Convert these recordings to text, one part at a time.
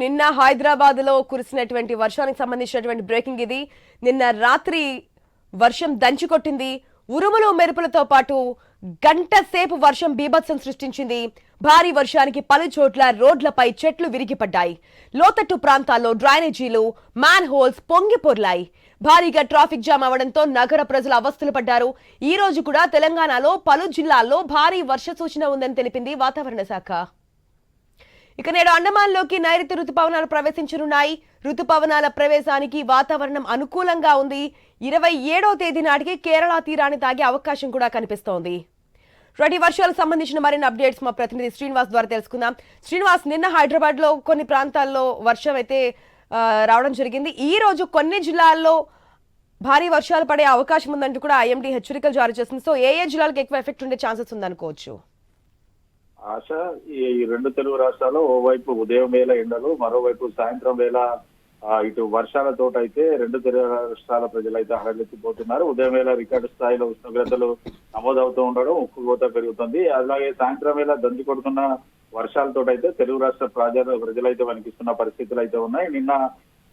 నిన్న హైదరాబాద్లో కురిసినటువంటి వర్షానికి సంబంధించినటువంటి బ్రేకింగ్ ఇది. నిన్న రాత్రి వర్షం దంచుకొట్టింది ఉరుములు మెరుపులతో పాటు గంట సేపు వర్షం బీభత్సం సృష్టించింది. భారీ వర్షానికి పలు చోట్ల రోడ్లపై చెట్లు విరిగిపడ్డాయి. లోతట్టు ప్రాంతాల్లో డ్రైనేజీలు మ్యాన్ హోల్స్ పొంగిపొర్లాయి భారీగా ట్రాఫిక్ జామ్ అవడంతో నగర ప్రజలు అవస్థలు పడ్డారు. ఈ రోజు కూడా తెలంగాణలో పలు జిల్లాల్లో భారీ వర్ష సూచన ఉందని తెలిపింది వాతావరణ శాఖ. ఇక నేడు అండమాన్లోకి నైరుతి రుతుపవనాలు ప్రవేశించనున్నాయి. రుతుపవనాల ప్రవేశానికి వాతావరణం అనుకూలంగా ఉంది. ఇరవై ఏడవ తేదీ నాటికి కేరళ తీరాన్ని తాగే అవకాశం కూడా కనిపిస్తోంది. రెడీ వర్షాలకు సంబంధించిన మరిన్ని అప్డేట్స్ మా ప్రతినిధి శ్రీనివాస్ ద్వారా తెలుసుకుందాం. శ్రీనివాస్ నిన్న హైదరాబాద్లో కొన్ని ప్రాంతాల్లో వర్షం అయితే రావడం జరిగింది. ఈ రోజు కొన్ని జిల్లాల్లో భారీ వర్షాలు పడే అవకాశం ఉందంటూ కూడా ఐఎండీ హెచ్చరికలు జారీ చేసింది సో ఏ ఏ జిల్లాలకు ఎక్కువ ఎఫెక్ట్ ఉండే ఛాన్సెస్ ఉందనుకోవచ్చు. ఆశ. ఈ రెండు తెలుగు రాష్ట్రాల్లో ఓవైపు ఉదయం వేళ ఎండలు మరోవైపు సాయంత్రం వేళ ఇటు వర్షాలతో అయితే రెండు తెలుగు రాష్ట్రాల ప్రజలు అయితే హడలెత్తిపోతున్నారు ఉదయం వేళ రికార్డు స్థాయిలో ఉష్ణోగ్రతలు నమోదవుతూ ఉండడం ఉక్కుపోత పెరుగుతుంది. అలాగే సాయంత్రం వేళ దంచి కొడుతున్న వర్షాలతో అయితే తెలుగు రాష్ట్ర ప్రజలు ప్రజలైతే వణికిస్తున్న పరిస్థితులు అయితే ఉన్నాయి. నిన్న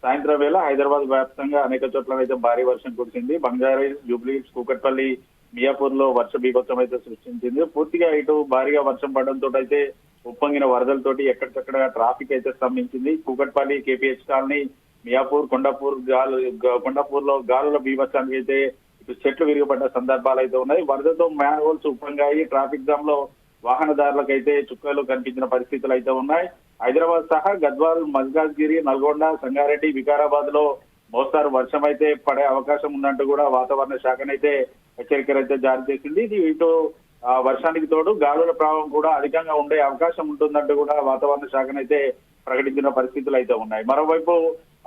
సాయంత్రం వేళ హైదరాబాద్ వ్యాప్తంగా అనేక చోట్ల అయితే భారీ వర్షం కురిసింది. బంజారా జూబ్లీ కూకట్పల్లి మియాపూర్లో వర్ష బీభత్సం అయితే సృష్టించింది. పూర్తిగా ఇటు భారీగా వర్షం పడడంతో అయితే ఉప్పొంగిన వరదలతోటి ఎక్కడికక్కడ ట్రాఫిక్ అయితే స్తంభించింది. కూకట్పల్లి కేపీహెచ్ కాలనీ మియాపూర్ కొండాపూర్ గాలు గ- కొండాపూర్లో గాలుల బీభత్సానికి అయితే ఇటు చెట్లు విరిగిపడ్డ సందర్భాలు అయితే ఉన్నాయి. వరదతో మ్యాన్ హోల్స్ ఉప్పొంగాయి. ట్రాఫిక్ జామ్లో వాహనదారులకైతే చుక్కలు కనిపించిన పరిస్థితులు అయితే ఉన్నాయి. హైదరాబాద్ సహా గద్వాల్ మల్కాజ్గిరి నల్గొండ సంగారెడ్డి వికారాబాద్లో మోస్తారు వర్షం అయితే పడే అవకాశం ఉందంటూ కూడా వాతావరణ శాఖనైతే హెచ్చరికలైతే అయితే జారీ చేసింది. ఇది ఇటు ఆ, వర్షానికి తోడు గాలుల ప్రభావం కూడా అధికంగా ఉండే అవకాశం ఉంటుందంటూ కూడా వాతావరణ శాఖనైతే ప్రకటించిన పరిస్థితులు అయితే ఉన్నాయి. మరోవైపు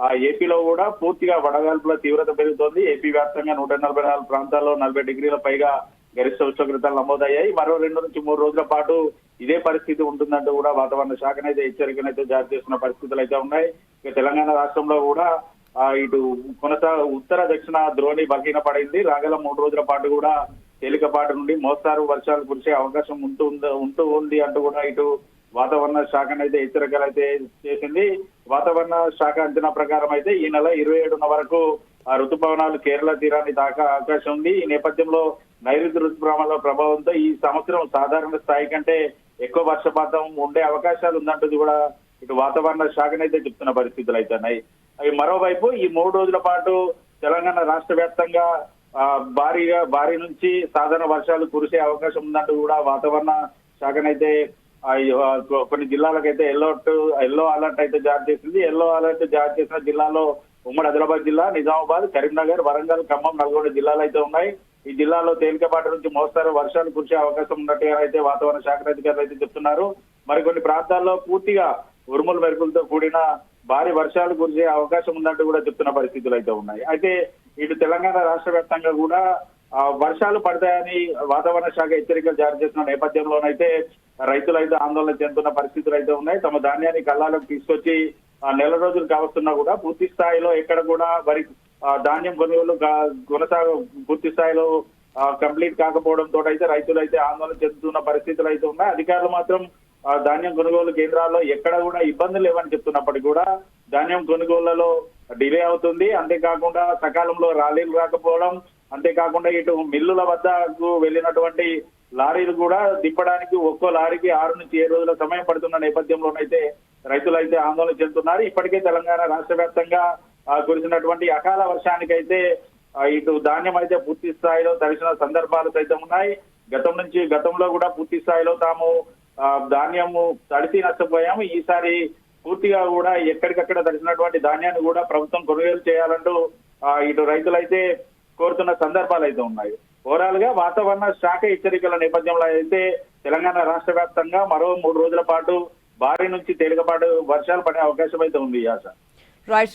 ఆ ఏపీలో కూడా పూర్తిగా వడగాల్పుల తీవ్రత పెరుగుతోంది. ఏపీ వ్యాప్తంగా నూట నలభై నాలుగు ప్రాంతాల్లో నలభై డిగ్రీల పైగా గరిష్ట ఉష్ణోగ్రతలు నమోదయ్యాయి. మరో రెండు నుంచి మూడు రోజుల పాటు ఇదే పరిస్థితి ఉంటుందంటూ కూడా వాతావరణ శాఖనైతే హెచ్చరికనైతే జారీ చేస్తున్న పరిస్థితులు అయితే ఉన్నాయి. ఇక తెలంగాణ రాష్ట్రంలో కూడా ఇటు కొనసా ఉత్తర దక్షిణ ద్రోణి బలహీన పడింది. రాగల మూడు రోజుల పాటు కూడా తేలికపాటి నుండి మోస్తారు వర్షాలు కురిసే అవకాశం ఉంటూ ఉంది ఉంటూ ఉంది అంటూ కూడా ఇటు వాతావరణ శాఖనైతే హెచ్చరికలు అయితే చేసింది. వాతావరణ శాఖ అంచనా ప్రకారం అయితే ఈ నెల ఇరవై ఏడున వరకు ఆ ఋతుపవనాలు కేరళ తీరాన్ని దాకా అవకాశం ఉంది. ఈ నేపథ్యంలో నైరుతి ఋతుపవనాల ప్రభావంతో ఈ సంవత్సరం సాధారణ స్థాయి కంటే ఎక్కువ వర్షపాతం ఉండే అవకాశాలు ఉందంటూ కూడా ఇటు వాతావరణ శాఖనైతే చెప్తున్న పరిస్థితులు అయితే ఉన్నాయి. మరోవైపు ఈ మూడు రోజుల పాటు తెలంగాణ రాష్ట్ర వ్యాప్తంగా ఆ, భారీగా భారీ నుంచి సాధారణ వర్షాలు కురిసే అవకాశం ఉందంటూ కూడా వాతావరణ శాఖనైతే కొన్ని జిల్లాలకైతే ఎల్లో ఎల్లో అలర్ట్ అయితే జారీ చేసింది. ఎల్లో అలర్ట్ జారీ చేసిన జిల్లాలో ఉమ్మడి ఆదిలాబాద్ జిల్లా నిజామాబాద్ కరీంనగర్ వరంగల్ ఖమ్మం నల్గొండ జిల్లాలు అయితే ఉన్నాయి. ఈ జిల్లాలో తేలికపాటి నుంచి మోస్తారు వర్షాలు కురిసే అవకాశం ఉన్నట్టుగా అయితే వాతావరణ శాఖ అధికారులు అయితే చెప్తున్నారు. మరికొన్ని ప్రాంతాల్లో పూర్తిగా ఉరుములు మెరుపులతో కూడిన భారీ వర్షాలు కురిసే అవకాశం ఉందంటూ కూడా చెప్తున్న పరిస్థితులు అయితే ఉన్నాయి. అయితే ఇటు తెలంగాణ రాష్ట్ర వ్యాప్తంగా కూడా వర్షాలు పడతాయని వాతావరణ శాఖ హెచ్చరికలు జారీ చేసిన నేపథ్యంలోనైతే రైతులు అయితే ఆందోళన చెందుతున్న పరిస్థితులు అయితే ఉన్నాయి. తమ ధాన్యాన్ని కళ్ళాలకు తీసుకొచ్చి ఆ, నెల రోజులు కావస్తున్నా కూడా పూర్తి స్థాయిలో ఎక్కడ కూడా వరి ధాన్యం కొనుగోలు కొనసాగ పూర్తి స్థాయిలో కంప్లీట్ కాకపోవడంతో అయితే రైతులు అయితే ఆందోళన చెందుతున్న పరిస్థితులు అయితే ఉన్నాయి. అధికారులు మాత్రం ధాన్యం కొనుగోలు కేంద్రాల్లో ఎక్కడ కూడా ఇబ్బందులు లేవని చెప్తున్నప్పటికీ కూడా ధాన్యం కొనుగోళ్ళలో డిలే అవుతుంది. అంతేకాకుండా సకాలంలో ర్యాలీలు రాకపోవడం అంతేకాకుండా ఇటు మిల్లుల వద్దకు వెళ్ళినటువంటి లారీలు కూడా దింపడానికి ఒక్కో లారీకి ఆరు నుంచి ఏడు రోజుల సమయం పడుతున్న నేపథ్యంలోనైతే రైతులు అయితే ఆందోళన చెందుతున్నారు. ఇప్పటికే తెలంగాణ రాష్ట్ర వ్యాప్తంగా కురిసినటువంటి అకాల వర్షానికైతే ఇటు ధాన్యం అయితే పూర్తి స్థాయిలో తడిసిన సందర్భాలు సైతం ఉన్నాయి. గతం నుంచి గతంలో కూడా పూర్తి స్థాయిలో తాము ధాన్యము తడిసి నష్టపోయాము. ఈసారి పూర్తిగా కూడా ఎక్కడికక్కడ తడిసినటువంటి ధాన్యాన్ని కూడా ప్రభుత్వం కొనుగోలు చేయాలంటూ ఆ, ఇటు రైతులైతే కోరుతున్న సందర్భాలు అయితే ఉన్నాయి. ఓవరాల్గా వాతావరణ శాఖ హెచ్చరికల నేపథ్యంలో అయితే తెలంగాణ రాష్ట్ర వ్యాప్తంగా మరో మూడు రోజుల పాటు భారీ నుంచి తేలికపాటు వర్షాలు పడే అవకాశం అయితే ఉంది ఈ ఆశ.